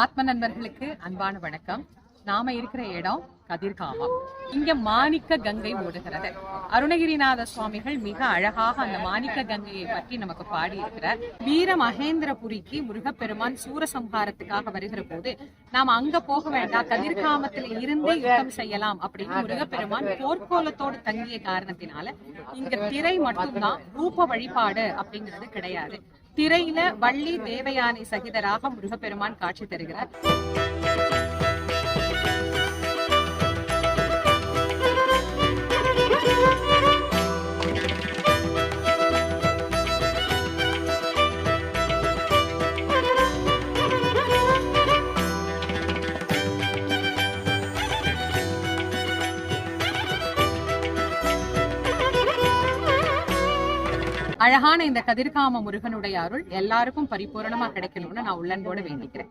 ஆத்ம நண்பர்களுக்கு அன்பான வணக்கம். நாம இருக்கிற இடம் கதிர்காமம் இங்க மாணிக்க கங்கை ஓடுகிறது அருணகிரிநாத சுவாமிகள் மிக அழகாக அந்த மாணிக்க கங்கையை பற்றி நமக்கு பாடி இருக்கிறார் வீர மகேந்திரபுரிக்கு முருகப்பெருமான் சூரசம்ஹாரத்துக்காக வருகிற போது நாம் அங்க போக வேண்டாம் கதிர்காமத்துல இருந்தே யுத்தம் செய்யலாம் அப்படின்னு முருகப்பெருமான் போர்க்கோலத்தோடு தங்கிய காரணத்தினால இங்க திரை மட்டும்தான் ரூப வழிபாடு அப்படிங்கிறது கிடையாது. திரையில வள்ளி தேவயானை சகிதராக முருகப்பெருமான் காட்சி தருகிறார். அழகான இந்த கதிர்காம முருகனுடைய அருள் எல்லாருக்கும் பரிபூரணமா கிடைக்கணும்னு நான் உள்ளன்போடு வேண்டிக்கிறேன்.